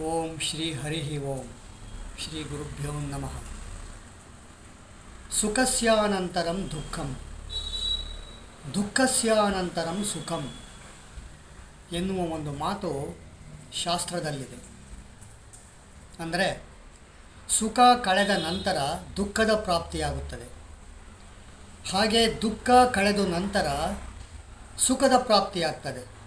ಓಂ ಶ್ರೀ ಹರಿ ಓಂ. ಶ್ರೀ ಗುರುಭ್ಯೋ ನಮಃ. ಸುಖಸ್ಯಾನಂತರಂ ದುಃಖಂ. ದುಃಖಸ್ಯಾನಂತರಂ ಸುಖಂ ಎನ್ನುವ ಒಂದು ಮಾತು ಶಾಸ್ತ್ರದಲ್ಲಿದೆ. ಅಂದರೆ ಸುಖ ಕಳೆದ ನಂತರ ದುಃಖದ ಪ್ರಾಪ್ತಿಯಾಗುತ್ತದೆ. ಹಾಗೆ ದುಃಖ ಕಳೆದ ನಂತರ ಸುಖದ ಪ್ರಾಪ್ತಿಯಾಗ್ತದೆ.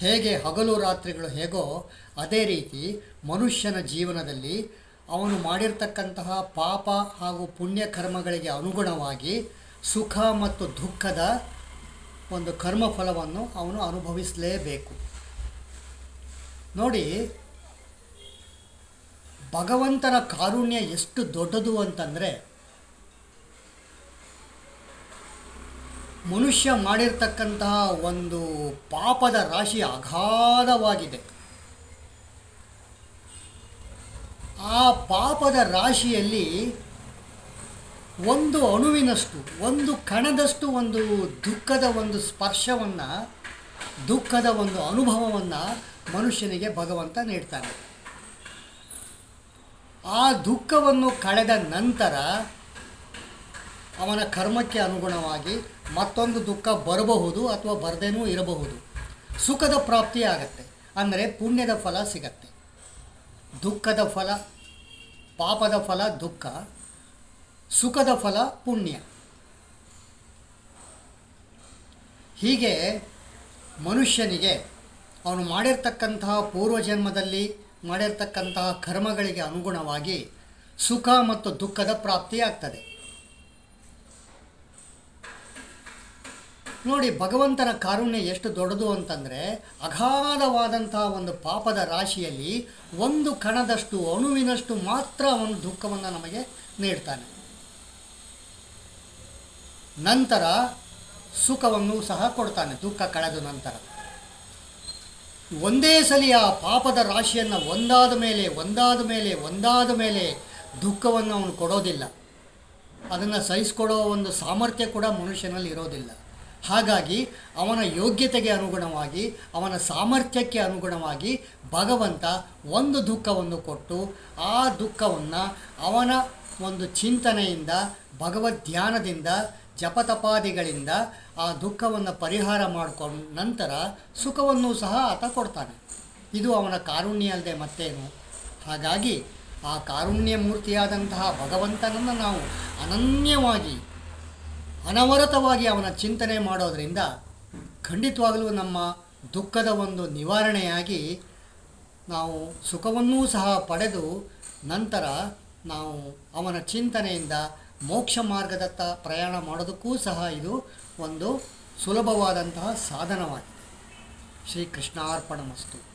ಹೇಗೆ ಹಗಲು ರಾತ್ರಿಗಳು ಹೇಗೋ ಅದೇ ರೀತಿ ಮನುಷ್ಯನ ಜೀವನದಲ್ಲಿ ಅವನು ಮಾಡಿರ್ತಕ್ಕಂತಹ ಪಾಪ ಹಾಗೂ ಪುಣ್ಯ ಕರ್ಮಗಳಿಗೆ ಅನುಗುಣವಾಗಿ ಸುಖ ಮತ್ತು ದುಃಖದ ಒಂದು ಕರ್ಮಫಲವನ್ನು ಅವನು ಅನುಭವಿಸಲೇಬೇಕು. ನೋಡಿ, ಭಗವಂತನ ಕಾರುಣ್ಯ ಎಷ್ಟು ದೊಡ್ಡದು ಅಂತಂದರೆ ಮನುಷ್ಯ ಮಾಡಿರ್ತಕ್ಕಂತಹ ಒಂದು ಪಾಪದ ರಾಶಿ ಅಗಾಧವಾಗಿದೆ. ಆ ಪಾಪದ ರಾಶಿಯಲ್ಲಿ ಒಂದು ಅಣುವಿನಷ್ಟು, ಒಂದು ಕಣದಷ್ಟು ಒಂದು ದುಃಖದ ಒಂದು ಸ್ಪರ್ಶವನ್ನು, ದುಃಖದ ಒಂದು ಅನುಭವವನ್ನು ಮನುಷ್ಯನಿಗೆ ಭಗವಂತ ನೀಡ್ತಾನೆ. ಆ ದುಃಖವನ್ನು ಕಳೆದ ನಂತರ ಅವನ ಕರ್ಮಕ್ಕೆ ಅನುಗುಣವಾಗಿ ಮತ್ತೊಂದು ದುಃಖ ಬರಬಹುದು ಅಥವಾ ಬರದೇನೂ ಇರಬಹುದು. ಸುಖದ ಪ್ರಾಪ್ತಿ ಆಗತ್ತೆ. ಅಂದರೆ ಪುಣ್ಯದ ಫಲ ಸಿಗತ್ತೆ. ದುಃಖದ ಫಲ, ಪಾಪದ ಫಲ ದುಃಖ, ಸುಖದ ಫಲ ಪುಣ್ಯ. ಹೀಗೆ ಮನುಷ್ಯನಿಗೆ ಅವನು ಮಾಡಿರ್ತಕ್ಕಂತಹ ಪೂರ್ವಜನ್ಮದಲ್ಲಿ ಮಾಡಿರ್ತಕ್ಕಂತಹ ಕರ್ಮಗಳಿಗೆ ಅನುಗುಣವಾಗಿ ಸುಖ ಮತ್ತು ದುಃಖದ ಪ್ರಾಪ್ತಿಯಾಗ್ತದೆ ನೋಡಿ, ಭಗವಂತನ ಕಾರುಣ್ಯ ಎಷ್ಟು ದೊಡ್ಡದು ಅಂತಂದರೆ, ಅಗಾಧವಾದಂತಹ ಒಂದು ಪಾಪದ ರಾಶಿಯಲ್ಲಿ ಒಂದು ಕಣದಷ್ಟು ಅಣುವಿನಷ್ಟು ಮಾತ್ರ ಅವನು ದುಃಖವನ್ನು ನಮಗೆ ನೀಡ್ತಾನೆ. ನಂತರ ಸುಖವನ್ನು ಸಹ ಕೊಡ್ತಾನೆ, ದುಃಖ ಕಳೆದ ನಂತರ. ಒಂದೇ ಸಲ ಆ ಪಾಪದ ರಾಶಿಯನ್ನು ಒಂದಾದ ಮೇಲೆ ಒಂದಾದ ಮೇಲೆ ಒಂದಾದ ಮೇಲೆ ದುಃಖವನ್ನು ಅವನು ಕೊಡೋದಿಲ್ಲ. ಅದನ್ನು ಸಹಿಸ್ಕೊಡೋ ಒಂದು ಸಾಮರ್ಥ್ಯ ಕೂಡ ಮನುಷ್ಯನಲ್ಲಿ ಇರೋದಿಲ್ಲ. ಹಾಗಾಗಿ ಅವನ ಯೋಗ್ಯತೆಗೆ ಅನುಗುಣವಾಗಿ, ಅವನ ಸಾಮರ್ಥ್ಯಕ್ಕೆ ಅನುಗುಣವಾಗಿ ಭಗವಂತ ಒಂದು ದುಃಖವನ್ನು ಕೊಟ್ಟು, ಆ ದುಃಖವನ್ನು ಅವನ ಒಂದು ಚಿಂತನೆಯಿಂದ ಭಗವದ್ ಧ್ಯಾನದಿಂದ ಜಪತಪಾದಿಗಳಿಂದ ಆ ದುಃಖವನ್ನು ಪರಿಹಾರ ಮಾಡಿಕೊಂಡ ನಂತರ ಸುಖವನ್ನು ಸಹ ಆತ ಕೊಡ್ತಾನೆ. ಇದು ಅವನ ಕಾರುಣ್ಯ ಅಲ್ಲದೆ ಮತ್ತೇನು? ಹಾಗಾಗಿ ಆ ಕಾರುಣ್ಯ ಮೂರ್ತಿಯಾದಂತಹ ಭಗವಂತನನ್ನು ನಾವು ಅನನ್ಯವಾಗಿ ಅನವರತವಾಗಿ ಅವನ ಚಿಂತನೆ ಮಾಡೋದರಿಂದ ಖಂಡಿತವಾಗಲೂ ನಮ್ಮ ದುಃಖದ ಒಂದು ನಿವಾರಣೆಯಾಗಿ ನಾವು ಸುಖವನ್ನೂ ಸಹ ಪಡೆದು ನಂತರ ನಾವು ಅವನ ಚಿಂತನೆಯಿಂದ ಮೋಕ್ಷ ಮಾರ್ಗದತ್ತ ಪ್ರಯಾಣ ಮಾಡೋದಕ್ಕೂ ಸಹ ಇದು ಒಂದು ಸುಲಭವಾದಂತಹ ಸಾಧನವಾಗಿದೆ. ಶ್ರೀ ಕೃಷ್ಣಾರ್ಪಣ ಮಸ್ತು